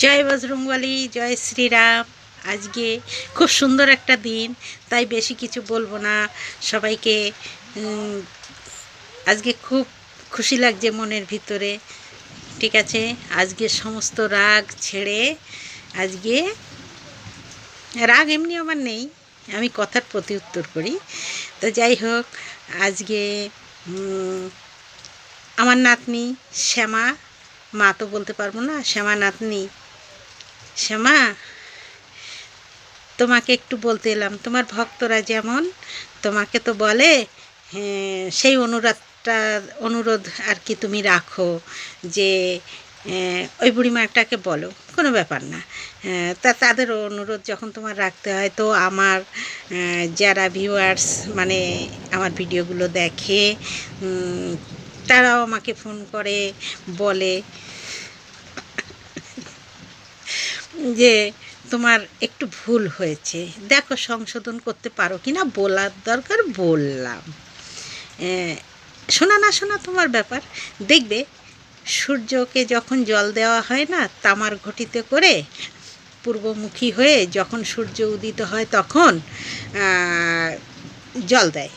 জয় বজরংবলী, জয় শ্রীরাম। আজকে খুব সুন্দর একটা দিন, তাই বেশি কিছু বলব না। সবাইকে আজকে খুব খুশি লাগছে মনের ভিতরে। ঠিক আছে? আজকে সমস্ত রাগ ছেড়ে আজকে, রাগ এমনি আমার নেই, আমি কথার প্রতি উত্তর করি। তো যাই হোক, আজকে আমার নাতনি শ্যামা মা তো বলতে পারব না, শ্যামা নাতনি। শ্যামা, তোমাকে একটু বলতে এলাম, তোমার ভক্তরা যেমন, তোমাকে তো বলে সেই অনুরোধটা অনুরোধ আর কি তুমি রাখো যে ওই বুড়িমাটাকে বলো, কোনো ব্যাপার না। তা তাদের অনুরোধ যখন তোমার রাখতে হয় তো আমার যারা ভিউয়ার্স মানে আমার ভিডিওগুলো দেখে তারাও আমাকে ফোন করে, বলে যে তোমার একটু ভুল হয়েছে। দেখো সংশোধন করতে পারো কি না বলার দরকার বললাম। শোনা না শোনা তোমার ব্যাপার। দেখবে সূর্যকে যখন জল দেওয়া হয় না তামার ঘটিতে করে পূর্বমুখী হয়ে যখন সূর্য উদিত হয় তখন জল দেয়।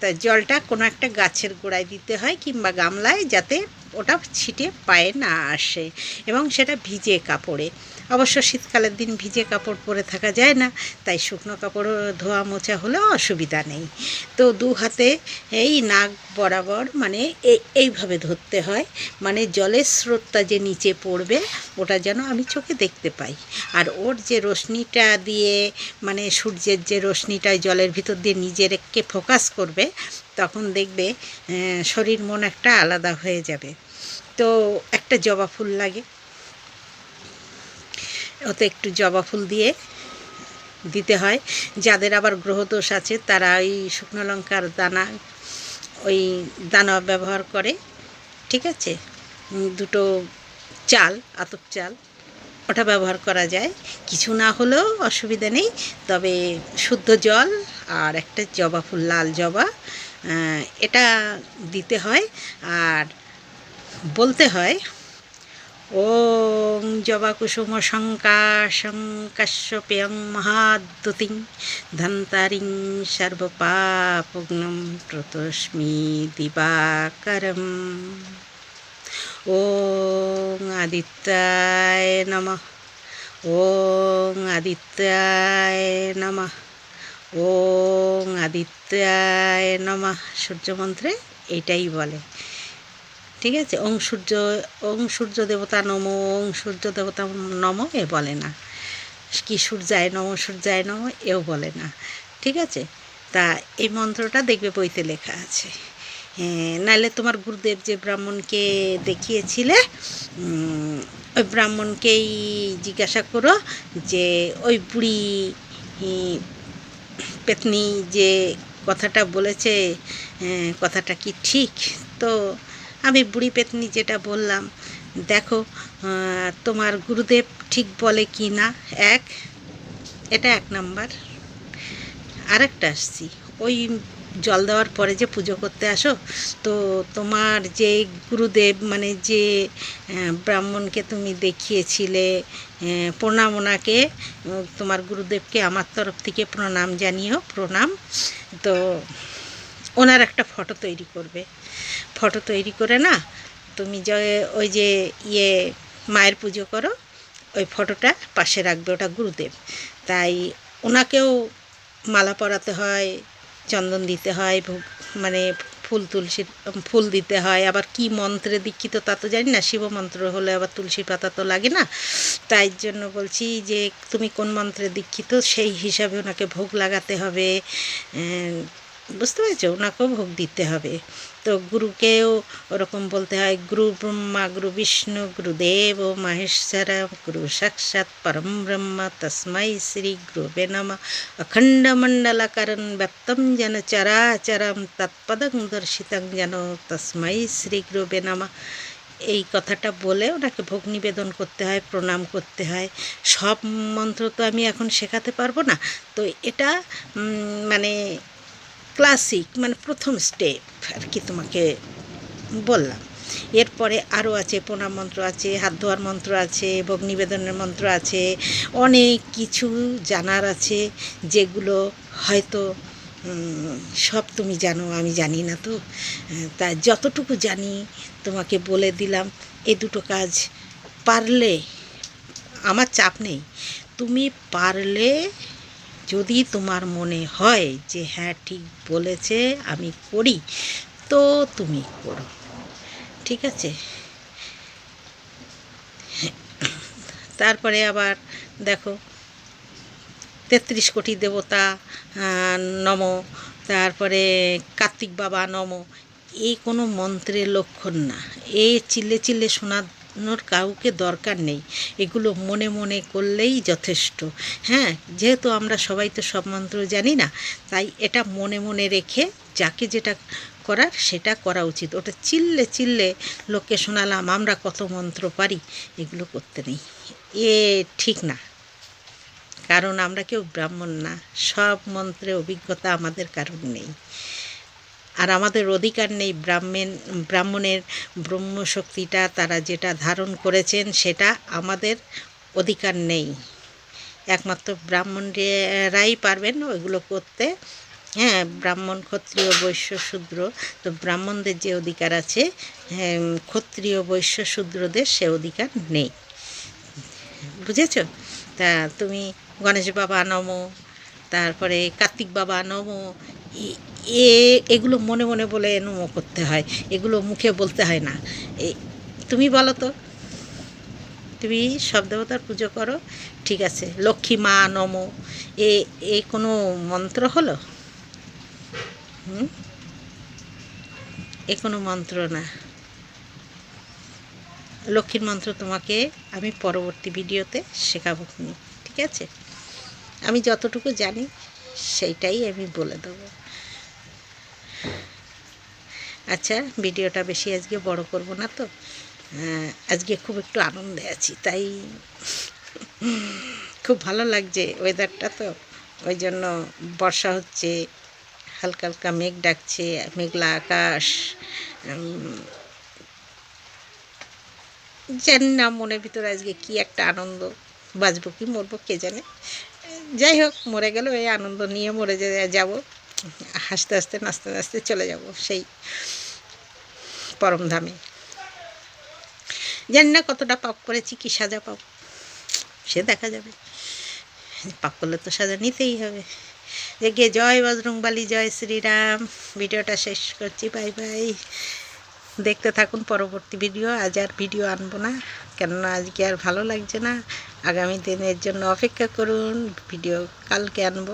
তা জলটা কোনো একটা গাছের গোড়ায় দিতে হয় কিংবা গামলায় যাতে ওটা ছিটে পায়ে না আসে এবং সেটা ভিজে কাপড়ে। অবশ্য শীতকালের দিন ভিজে কাপড় পরে থাকা যায় না, তাই শুকনো কাপড় ধোয়া মোছা হলেও অসুবিধা নেই। তো দু হাতে এই নাক বরাবর মানে এই এইভাবে ধরতে হয়। মানে জলের স্রোতটা যে নিচে পড়বে, ওটা যেন আমি চোখে দেখতে পাই। আর ওর যে রশ্মিটা দিয়ে মানে সূর্যের যে রশ্মিটা জলের ভিতর দিয়ে নিজেরকে ফোকাস করবে, তখন দেখবে শরীর মন একটা আলাদা হয়ে যাবে। তো একটা জবা ফুল লাগে। ওতে একটু জবা ফুল দিয়ে দিতে হয়। যাদের আবার গ্রহদোষ আছে, তারা ওই শুকনো লঙ্কার দানা ওই দানা ব্যবহার করে, ঠিক আছে? দুটো চাল, আতপ চাল, ওটা ব্যবহার করা যায়। কিছু না হলেও অসুবিধা নেই, তবে শুদ্ধ জল আর একটা জবা ফুল, লাল জবা এটা দিতে হয়। আর বলতে হয় ওং জবা কুসুম শঙ্কাশং কাশ্যপেয়ং মহাদ্যুতিং ধন্তারিং সর্বপাপগ্নম প্রতস্মি দিবাকরম ওং আদিত্যায় নমঃ ওং আদিত্যায় নমঃ ওং আদিত্যায় নমঃ সূর্যমন্ত্রে এইটাই বলে। ঠিক আছে? ওং সূর্য ওং সূর্য দেবতা নম ওং সূর্য দেবতা নম এ বলে না। কি সূর্যায় নম সূর্যায় নম এও বলে না। ঠিক আছে? তা এই মন্ত্রটা দেখবে বইতে লেখা আছে। হ্যাঁ নাহলে তোমার গুরুদেব যে ব্রাহ্মণকে দেখিয়েছিলে ওই ব্রাহ্মণকেই জিজ্ঞাসা করো যে ওই বুড়ি পেতনি যে কথাটা বলেছে আহ, কথাটা কি ঠিক? তো আমি বুড়ি পেতনি যেটা বললাম। দেখো তোমার গুরুদেব ঠিক বলে কি না? এক, এটা এক নাম্বার। আরেকটা আসছি। ওই জল দেওয়ার পরে যে পুজো করতে আসো, তো তোমার যে গুরুদেব মানে যে ব্রাহ্মণকে তুমি দেখিয়েছিলে প্রণাম ওনাকে তোমার গুরুদেবকে আমার তরফ থেকে প্রণাম জানিও, প্রণাম। তো ওনার একটা ফটো তৈরি করবে। ফটো তৈরি করে না, তুমি যে ওই যে ইয়ে মায়ের পুজো করো, ওই ফটোটা পাশে রাখবে, ওটা গুরুদেব। তাই ওনাকেও মালা পরাতে হয়, চন্দন দিতে হয় মানে ফুল তুলসী ফুল দিতে হয়। আবার কি মন্ত্রে দীক্ষিত তা তো জানি না, শিব মন্ত্র হলে আবার তুলসী পাতা তো লাগে না। তাই জন্য বলছি যে তুমি কোন মন্ত্রে দীক্ষিত সেই হিসাবে ওনাকে ভোগ লাগাতে হবে। বুঝতে পেরেছ, ওনাকেও ভোগ দিতে হবে। তো গুরুকেও ওরকম বলতে হয়, গুরু ব্রহ্মা, গুরু বিষ্ণু গুরুদেব ও মহেশ্বর গুরু সাক্ষাৎ পরম ব্রহ্ম তস্मै শ্রী গুরুবে নম। অখণ্ড মণ্ডলাকারণ ব্যক্তম যেন চরাচরম, তৎপদং দর্শিতং যেন তস্मै শ্রী গুরুবে নম। এই কথাটা বলে ওনাকে ভোগ নিবেদন করতে হয়, প্রণাম করতে হয়। সব মন্ত্র তো আমি এখন শেখাতে পারব না। তো এটা মানে ক্লাসিক মানে প্রথম স্টেপ আর কি তোমাকে বললাম। এরপরে আরও আছে, প্রণাম মন্ত্র আছে, হাত ধোয়ার মন্ত্র আছে, ভোগ নিবেদনের মন্ত্র আছে, অনেক কিছু জানার আছে, যেগুলো হয়তো সব তুমি জানো, আমি জানি না তো। তা যতটুকু জানি তোমাকে বলে দিলাম এই দুটো কাজ পারলে, আমার চাপ নেই। তুমি পারলে যদি তোমার মনে হয় যে হ্যাঁ ঠিক বলেছে, আমি করি, তো তুমি করো। ঠিক আছে? তারপরে আবার দেখো, তেত্রিশ কোটি দেবতা নম, তারপরে কার্তিক বাবা, নম, এই কোনো মন্ত্রের লক্ষণ না। এই চিল্লে চিল্লে শোনানোর কাউকে দরকার নেই। এগুলো মনে মনে করলেই যথেষ্ট। হ্যাঁ যেহেতু আমরা সবাই তো সব মন্ত্র জানি না, তাই এটা মনে মনে রেখে যাকে যেটা করার সেটা করা উচিত। ওটা চিল্লে চিল্লে লোককে শোনালাম, আমরা কত মন্ত্র পারি, এগুলো করতে নেই। এ ঠিক না। কারণ আমরা কেউ ব্রাহ্মণ না, সব মন্ত্রে অভিজ্ঞতা আমাদের কারণ নেই। আর আমাদের অধিকার নেই ব্রাহ্মণ ব্রাহ্মণের ব্রহ্মশক্তিটা তারা যেটা ধারণ করেছেন সেটা আমাদের অধিকার নেই। একমাত্র ব্রাহ্মণরাই পারবেন ওইগুলো করতে। হ্যাঁ ব্রাহ্মণ ক্ষত্রিয় বৈশ্য শূদ্র তো ব্রাহ্মণদের যে অধিকার আছে হ্যাঁ, ক্ষত্রিয় বৈশ্য শূদ্রদের সে অধিকার নেই। বুঝেছ? তা তুমি গণেশ বাবা নমো। তারপরে কার্তিক বাবা, নমো, এ- এগুলো মনে মনে বলে নমো করতে হয়। এগুলো মুখে বলতে হয় না। তুমি বলো তো। তুমি সব দেবতার পুজো করো। ঠিক আছে। লক্ষ্মী মা, নমো। এ এ কোনো মন্ত্র হলো? এ কোনো মন্ত্র না। লক্ষ্মীর মন্ত্র তোমাকে আমি পরবর্তী ভিডিওতে শেখাবো। ঠিক আছে? আমি যতটুকু জানি সেইটাই আমি বলে দেবো। আচ্ছা ভিডিওটা বেশি আজকে বড় করব না তো? আহ, আজকে খুব একটু আনন্দে আছি তাই খুব ভালো লাগছে ওয়েদারটা তো। ওই জন্য বর্ষা হচ্ছে হালকা হালকা মেঘ ডাকছে মেঘলা আকাশ জানি না মনের ভিতরে আজকে কি একটা আনন্দ বাঁচবো কি মরবো কে জানে? যাই হোক, মরে গেলেও এই আনন্দ নিয়ে মরে যাব। হাসতে হাসতে, নাচতে নাচতে চলে যাব সেই পরমধামে। জানি না কতটা পাপ করেছি, কি সাজা পাব। সে দেখা যাবে। পাপ করলে তো সাজা নিতেই হবে। যে গে জয় বজরংবালি, জয় শ্রীরাম। ভিডিওটা শেষ করছি, বাই বাই। দেখতে থাকুন পরবর্তী ভিডিও, আজ আর ভিডিও আনব না। কেননা আজকে আর ভালো লাগছে না। আগামী দিনের জন্য অপেক্ষা করুন ভিডিও কালকে আনব।